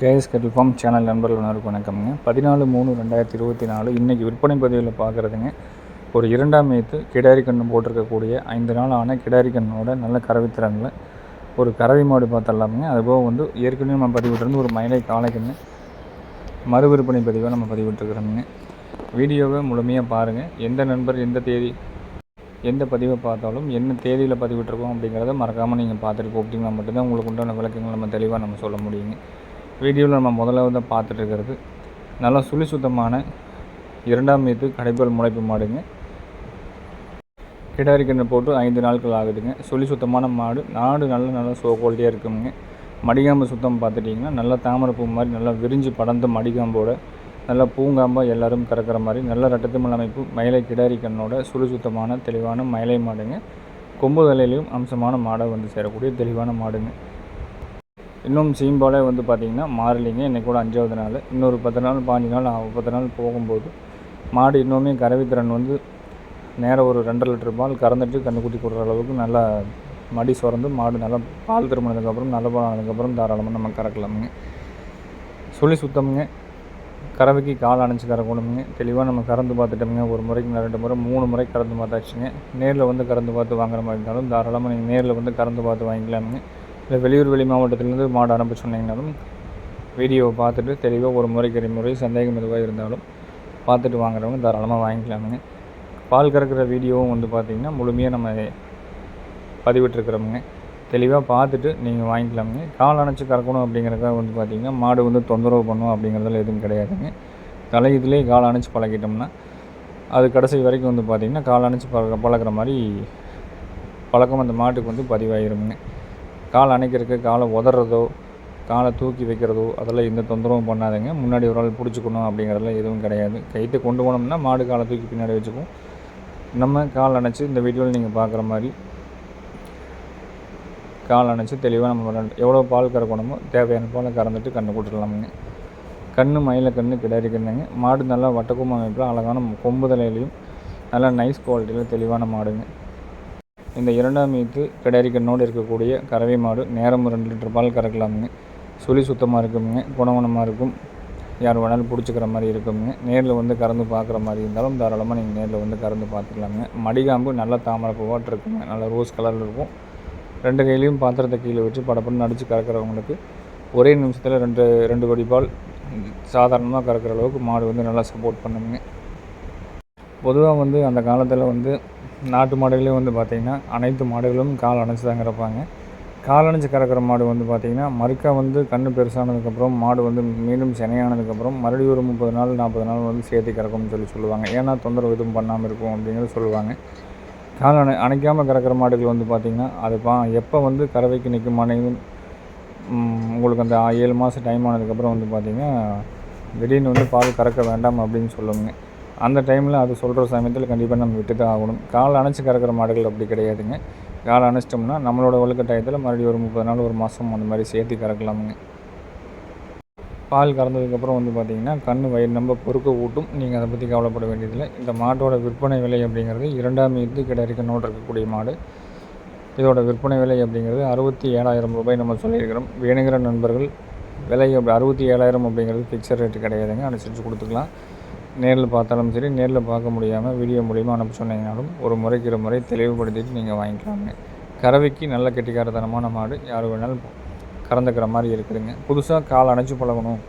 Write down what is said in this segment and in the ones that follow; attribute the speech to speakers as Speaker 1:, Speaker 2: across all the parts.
Speaker 1: KS கட்டில் form channel நண்பர்கள் அனைவருக்கும் வணக்கம்ங்க. பதினாலு மூணு ரெண்டாயிரத்தி இருபத்தி நாலு. இன்றைக்கி விற்பனை பதிவில் பார்க்குறதுங்க. ஒரு இரண்டாம் மேத்து கிடாரி போட்டிருக்கக்கூடிய ஐந்து நாள் ஆன கிடாரி கண்ணோட நல்ல கறவைத்திறனில் ஒரு கறவை மாடு பார்த்துடலாமுங்க. அதுபோக வந்து ஏற்கனவே நம்ம பதிவிட்டிருந்து ஒரு மயிலை காலைக்குன்னு மறு விற்பனை பதிவாக நம்ம பதிவிட்டுருக்குறோமுங்க. வீடியோவை முழுமையாக பாருங்கள் எந்த நண்பர் எந்த தேதி எந்த பதிவை பார்த்தாலும் என்ன தேதியில் பதிவிட்டிருக்கோம் அப்படிங்கிறத மறக்காமல் நீங்கள் பார்த்துட்டு கூப்பிட்டிங்கன்னா மட்டும்தான் உங்களுக்கு உண்டான விளக்கங்கள் நம்ம தெளிவாக நம்ம சொல்ல முடியுங்க. வீடியோவில் நம்ம முதல்ல வந்து பார்த்துட்டுருக்கிறது நல்லா சுழி சுத்தமான இரண்டாம் மீது கடைப்பால் முளைப்பு மாடுங்க. கிடாரி கன்று போட்டு ஐந்து நாட்கள் ஆகுதுங்க. சுழி சுத்தமான மாடு நாடு நல்ல நல்லா சோ குவாலிட்டியாக இருக்குங்க. மடிகாம்பு சுத்தம் பார்த்துட்டிங்கன்னா நல்லா தாமரைப்பூ மாதிரி நல்லா விரிஞ்சு படர்ந்த மடிகாம்போட நல்லா பூங்காம்பாக எல்லாரும் கறக்கிற மாதிரி நல்ல ரட்டத்துமல் அமைப்பு மயிலை கிடாரி கண்ணோட சுழி சுத்தமான தெளிவான மயிலை மாடுங்க. கொம்பு தலையிலையும் அம்சமான மாடை வந்து சேரக்கூடிய தெளிவான மாடுங்க. இன்னும் சீம்பாலே வந்து பார்த்திங்கன்னா மாறலிங்க இன்றைக்கி கூட அஞ்சாவது நாள். இன்னொரு பத்து நாள் பாஞ்சு நாள் ஆகும் பத்து நாள் போகும்போது மாடு இன்னுமே கறவைத்திறன் வந்து நேராக ஒரு ரெண்டரை லிட்டர் பால் கறந்துட்டு கண்ணுக்குட்டி கொடுற அளவுக்கு நல்லா மடி சுரந்து மாடு நல்லா பால் திரும்பினதுக்கப்புறம் நல்ல பால் ஆனதுக்கப்புறம் தாராளமாக நம்ம கறக்கலாமுங்க. சொல்லி சுத்தமுங்க. கறவைக்கு கால் அணைச்சி கறக்கணுமுங்க. தெளிவாக நம்ம கறந்து பார்த்துட்டோமுங்க. ஒரு முறைக்கு ரெண்டு முறை மூணு முறை கறந்து பார்த்தாச்சுங்க. நேரில் வந்து கறந்து பார்த்து வாங்குற மாதிரி இருந்தாலும் தாராளமாக நீங்கள் நேரில் வந்து கறந்து பார்த்து வாங்கிக்கலாமுங்க. இல்லை வெளியூர் வெளி மாவட்டத்திலேருந்து மாடு அனுப்ப சொன்னீங்கனாலும் வீடியோவை பார்த்துட்டு தெளிவாக ஒரு முறைக்கு ரெண்டு முறை சந்தேகம் எதுவாக இருந்தாலும் பார்த்துட்டு வாங்குறவங்க தாராளமாக வாங்கிக்கலாமுங்க. பால் கறக்கிற வீடியோவும் வந்து பார்த்திங்கன்னா முழுமையாக நம்ம பதிவிட்டுருக்குறோமுங்க. தெளிவாக பார்த்துட்டு நீங்கள் வாங்கிக்கலாமுங்க. கால் அணைச்சி கறக்கணும் அப்படிங்கிறதுக்காக வந்து பார்த்திங்கன்னா மாடு வந்து தொந்தரவு பண்ணும் அப்படிங்கிறதுல எதுவும் கிடையாதுங்க. தலை இதுலேயே கால் அணைச்சி பழகிட்டோம்னா அது கடைசி வரைக்கும் வந்து பார்த்திங்கன்னா கால் அணைச்சி பழக பழகிற மாதிரி பழக்கம் அந்த மாட்டுக்கு வந்து பதிவாயிருமுங்க. கால் அணைக்கிறதுக்கு காலை உதறதோ காலை தூக்கி வைக்கிறதோ அதெல்லாம் எந்த தொந்தரவும் பண்ணாதுங்க. முன்னாடி ஒரு ஆள் பிடிச்சிக்கணும் அப்படிங்கிறதெல்லாம் எதுவும் கிடையாது. கைட்டு கொண்டு போனோம்னா மாடு காலை தூக்கி பின்னாடி வச்சுக்கும் நம்ம கால் அணைச்சி இந்த வீடியோவில் நீங்கள் பார்க்குற மாதிரி கால் அணைச்சி தெளிவாக நம்ம எவ்வளோ பால் கறக்கணுமோ தேவையான பால் கறந்துட்டு கண்ணு கொடுத்துடலாமுங்க கண்ணு மயில கண்ணு கிடாரி கண்ணுங்க. மாடு நல்லா வட்டக்கும் அமைப்பில் அழகான கொம்பு தலையிலையும் நல்லா நைஸ் குவாலிட்டியில் தெளிவான மாடுங்க. இந்த இரண்டாம் ஈத்து கிடாரி கண்ணோடு இருக்கக்கூடிய கறவை மாடு நேரம் ரெண்டு லிட்டர் பால் கறக்கலாமுங்க. சுழி சுத்தமாக இருக்குமுங்க. குணகுணமாக இருக்கும். யார் வேணாலும் பிடிச்சிக்கிற மாதிரி இருக்குங்க நேரில் வந்து கறந்து பார்க்குற மாதிரி இருந்தாலும் தாராளமாக நீங்கள் நேரில் வந்து கறந்து பார்த்துக்கலாங்க மடிகாம்பு நல்ல தாமரை பூவாட்டு இருக்குங்க. நல்ல ரோஸ் கலரில் இருக்கும். ரெண்டு கையிலையும் பாத்திரத்தை கீழே வச்சு படப்படன்னு அடித்து கறக்கிறவங்களுக்கு ஒரே நிமிஷத்தில் ரெண்டு ரெண்டு கோடி பால் சாதாரணமாக கறக்கிற அளவுக்கு மாடு வந்து நல்லா சப்போர்ட் பண்ணுங்க. பொதுவாக வந்து அந்த காலத்தில் வந்து நாட்டு மாடுகளையும் வந்து பார்த்திங்கன்னா அனைத்து மாடுகளும் கால் அணைச்சி தான் கறப்பாங்க. கால் அணைச்சி கறக்கிற மாடு வந்து பார்த்திங்கன்னா மறுக்கா வந்து கண் பெருசானதுக்கப்புறம் மாடு வந்து மீண்டும் சினையானதுக்கப்புறம் மறுபடியும் ஒரு முப்பது நாள் நாற்பது நாள் வந்து சேர்த்து கறக்கும்னு சொல்லி சொல்லுவாங்க. ஏன்னா தொந்தரவு எதுவும் பண்ணாமல் இருக்கும் அப்படிங்கிறது சொல்லுவாங்க. கால் அணை அணைக்காமல் கறக்கிற மாடுகள் வந்து பார்த்திங்கன்னா அது பா எப்போ வந்து கறவைக்கு நிற்கும் மாடுகள் உங்களுக்கு அந்த ஏழு மாதம் டைம் ஆனதுக்கப்புறம் வந்து பார்த்திங்கன்னா திடீர்னு வந்து பால் கறக்க வேண்டாம் அப்படின்னு சொல்லுவாங்க. அந்த டைமில் அது சொல்கிற சமயத்தில் கண்டிப்பாக நம்ம விட்டு தான் ஆகணும். கால் அணைச்சி கறக்கிற மாடுகள் அப்படி கிடையாதுங்க. கால் அணைச்சிட்டோம்னா நம்மளோட ஒழுக்கட்டாயத்தில் மறுபடியும் ஒரு முப்பது நாள் ஒரு மாதம் அந்த மாதிரி சேர்த்து கறக்கலாமுங்க. பால் கறந்ததுக்கப்புறம் வந்து பார்த்திங்கன்னா கண் வயிறு நம்ம பொறுக்க ஊட்டும். நீங்கள் அதை பற்றி கவலைப்பட வேண்டியதில்லை. இந்த மாட்டோட விற்பனை விலை அப்படிங்கிறது இரண்டாம் இது கிடைக்க இருக்கக்கூடிய மாடு. இதோட விற்பனை விலை அப்படிங்கிறது அறுபத்தி ஏழாயிரம் ரூபாய் நம்ம சொல்லியிருக்கிறோம். வேணுங்கிற நண்பர்கள் விலை அப்படி அறுபத்தி ஏழாயிரம் அப்படிங்கிறது ஃபிக்ஸட் ரேட்டு கிடையாதுங்க. அனுசரித்து கொடுத்துக்கலாம். நேரில் பார்த்தாலும் சரி நேரில் பார்க்க முடியாமல் வீடியோ மூலிமா அனுப்ப சொன்னீங்கனாலும் ஒரு முறைக்கு முறை தெளிவுபடுத்திட்டு நீங்கள் வாங்கிக்கலாங்க. கறவைக்கு நல்ல கெட்டிக்காரத்தனமான மாடு யார் வேணாலும் கறந்துக்கிற மாதிரி இருக்குதுங்க. புதுசாக கால் அணைச்சி பழகணும்.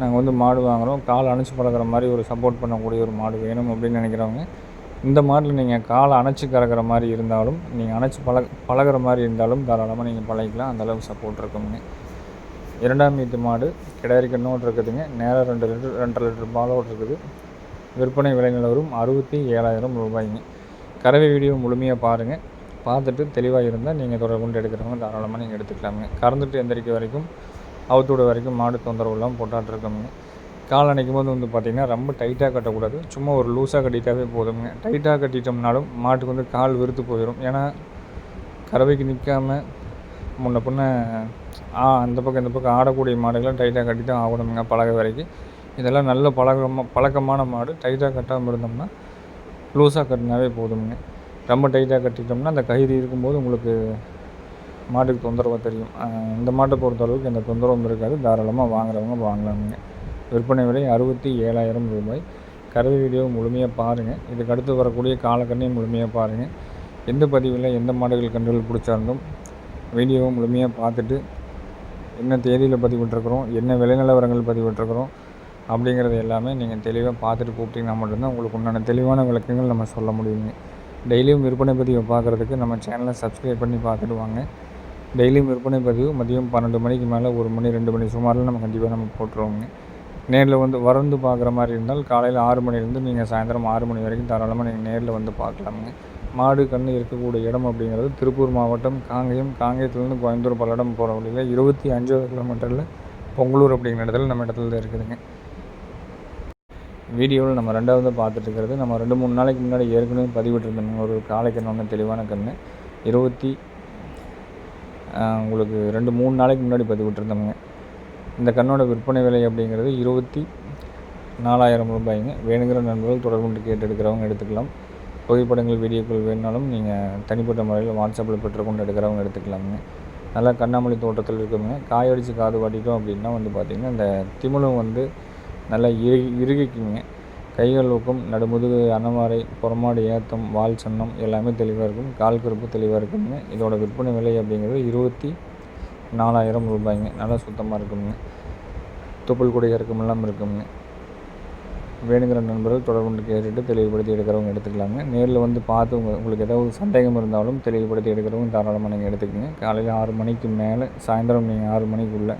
Speaker 1: நாங்கள் வந்து மாடு வாங்குகிறோம் கால் அணைச்சி பழகிற மாதிரி ஒரு சப்போர்ட் பண்ணக்கூடிய ஒரு மாடு வேணும் அப்படின்னு நினைக்கிறவங்க இந்த மாட்டில் நீங்கள் காலை அணைச்சி கறக்கிற மாதிரி இருந்தாலும் நீங்கள் அணைச்சி பழக பழகிற மாதிரி இருந்தாலும் தாராளமாக நீங்கள் பழகிக்கலாம். அந்தளவுக்கு சப்போர்ட் இருக்குங்க. இரண்டாம் மீத்து மாடு கிடாரி இருக்குதுங்க. நேராக ரெண்டு லிட்டர் ரெண்டரை லிட்டர் பாலோடு இருக்குது. விற்பனை விலை நிலவரும் அறுபத்தி ஏழாயிரம் ரூபாய்ங்க. கறவை வீடியோ முழுமையாக பாருங்கள் பார்த்துட்டு தெளிவாக இருந்தால் நீங்கள் தொடர்பு கொண்டு எடுக்கிறவங்க தாராளமாக நீங்கள் எடுத்துக்கலாமுங்க. கறந்துட்டு எந்திரிக்க வரைக்கும் அவுத்தோட வரைக்கும் மாடு தொந்தரவு இல்லாமல் போட்டாட்ருக்கோமுங்க கால் அணைக்கும் போது வந்து பார்த்திங்கன்னா ரொம்ப டைட்டாக கட்டக்கூடாது. சும்மா ஒரு லூஸாக கட்டிட்டாவே போதுங்க டைட்டாக கட்டிட்டோம்னாலும் மாட்டுக்கு வந்து கால் விருத்து போயிடும் ஏன்னா கறவைக்கு நிற்காம முன்ன பின்ன ஆ அந்த பக்கம் இந்த பக்கம் ஆடக்கூடிய மாடுகள்லாம் டைட்டாக கட்டி தான் ஆகணுங்க பழக வரைக்கும். இதெல்லாம் நல்ல பழக்கமாக பழக்கமான மாடு. டைட்டாக கட்டாமல் இருந்தோம்னா லூஸாக கட்டினாவே போதுங்க ரொம்ப டைட்டாக கட்டிட்டோம்னா அந்த கயிறு இருக்கும்போது உங்களுக்கு மாட்டுக்கு தொந்தரவாக தெரியும். இந்த மாட்டை பொறுத்தளவுக்கு எந்த தொந்தரவும் இருக்காது. தாராளமாக வாங்குறவங்க வாங்கலாமுங்க. விற்பனை விலை அறுபத்தி ஏழாயிரம் ரூபாய். கறவை வீடியோ முழுமையாக பாருங்கள் இதுக்கு அடுத்து வரக்கூடிய காலக்கண்ணையும் முழுமையாக பாருங்கள் எந்த பதிவில் எந்த மாடுகள் கண்டுகள் பிடிச்சாலும் வீடியோவை முழுமையாக பார்த்துட்டு என்ன தேதியில் பதிவிட்டுருக்குறோம் என்ன விலை நிலவரங்கள் பதிவிட்டுருக்குறோம் அப்படிங்கிறது எல்லாமே நீங்கள் தெளிவாக பார்த்துட்டு கூப்பிட்டீங்கன்னா மட்டும்தான் உங்களுக்கு உண்டான தெளிவான விளக்கங்கள் நம்ம சொல்ல முடியுங்க டெய்லியும் விற்பனை பதிவை பார்க்குறதுக்கு நம்ம சேனலை சப்ஸ்கிரைப் பண்ணி பார்த்துட்டு வாங்க. டெய்லியும் விற்பனை பதிவு மதியம் பன்னெண்டு மணிக்கு மேலே ஒரு மணி ரெண்டு மணி சுமாரில் நம்ம கண்டிப்பாக நம்ம போட்டுருவோங்க. நேரில் வந்து வரந்து பார்க்குற மாதிரி இருந்தால் காலையில் ஆறு மணிலேருந்து நீங்கள் சாயந்தரம் ஆறு மணி வரைக்கும் தாராளமாக நீங்கள் நேரில் வந்து பார்க்கலாமுங்க. மாடு கன்று இருக்கக்கூடிய இடம் அப்படிங்கிறது திருப்பூர் மாவட்டம் காங்கேயம் காங்கேயத்துலேருந்து கோயம்புத்தூர் பல்லடம் போகிற வழியில் இருபத்தி அஞ்சாவது கிலோமீட்டரில் பொங்கலூர் அப்படிங்கிற இடத்துல நம்ம இடத்துல தான் இருக்குதுங்க. வீடியோவில் நம்ம ரெண்டாவது பார்த்துட்டுருக்கிறது நம்ம ரெண்டு மூணு நாளைக்கு முன்னாடி ஏற்கனவே பதிவிட்டிருந்தோம் ஒரு காலைக்கண் ஒன்று தெளிவான கண் இருபத்தி உங்களுக்கு ரெண்டு மூணு நாளைக்கு முன்னாடி பதிவிட்டிருந்தோமுங்க. இந்த கண்ணோட விற்பனை விலை அப்படிங்கிறது இருபத்தி நாலாயிரம் ரூபாய்ங்க. வேணுங்கிற நண்பர்கள் தொடர்பு கொண்டு கேட்டு எடுக்கிறவங்க எடுத்துக்கலாம். புகைப்படங்கள் வீடியோக்கள் வேணுனாலும் நீங்கள் தனிப்பட்ட முறையில் வாட்ஸ்அப்பில் பெற்றுக்கொண்டு எடுக்கிறவங்க எடுத்துக்கலாமுங்க. நல்லா கண்ணாமொழி தோட்டத்தில் இருக்குங்க காயடிச்சு காது வாட்டிட்டோம் அப்படின்னா வந்து பார்த்திங்கன்னா இந்த திமிலம் வந்து நல்லா இறுகி இறுகிக்குங்க. கைகள் ஊக்கம் நடுமுதுகு அன்னமாரை புறமாடு ஏத்தம் வால் சன்னம் எல்லாமே தெளிவாக இருக்கும். கால் கருப்பு தெளிவாக இருக்குங்க. இதோட விற்பனை விலை அப்படிங்கிறது இருபத்தி நாலாயிரம் ரூபாய்ங்க. நல்லா சுத்தமாக இருக்குங்க. துப்புள் இறக்கம் இல்லாமல் இருக்குங்க. வேணுங்கிற நண்பர்கள் தொடர்பு கேட்டுட்டு தெளிவுபடுத்தி எடுக்கிறவங்க எடுத்துக்கலாங்க. நேரில் வந்து பார்த்து உங்கள் உங்களுக்கு ஏதாவது சந்தேகம் இருந்தாலும் தெளிவுபடுத்தி எடுக்கிறவங்க தாராளமாக நீங்கள் எடுத்துக்கங்க. காலையில் ஆறு மணிக்கு மேலே சாயந்தரம் நீங்கள் ஆறு மணிக்குள்ளே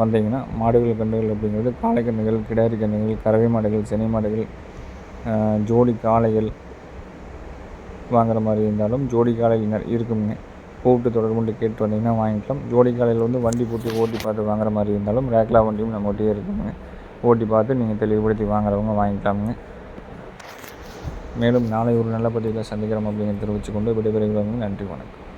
Speaker 1: வந்தீங்கன்னா மாடுகள் கன்றுகள் அப்படிங்கிறது காளை கன்றுகள் கிடாரி கன்றுகள் கறவை மாடுகள் சினை மாடுகள் ஜோடி காளைகள் வாங்குற மாதிரி இருந்தாலும் ஜோடி காளைகள் இருக்குங்க கூப்பிட்டு தொடர்பு கொண்டு கேட்டு வந்தீங்கன்னா வாங்கிக்கலாம். ஜோடி காலையில் வந்து வண்டி போட்டு ஓட்டி பார்த்து வாங்குற மாதிரி இருந்தாலும் ரேக்லா வண்டியும் நம்மகிட்டே இருக்குங்க. ஓட்டி பார்த்து நீங்கள் தெளிவுபடுத்தி வாங்குறவங்க வாங்கிக்கலாமுங்க. மேலும் நாளை ஒரு நல்ல பதிவில் சந்திக்கிறோம் அப்படிங்கிறத தெரிவித்துக்கொண்டு விடைபெறுகிறவங்க நன்றி வணக்கம்.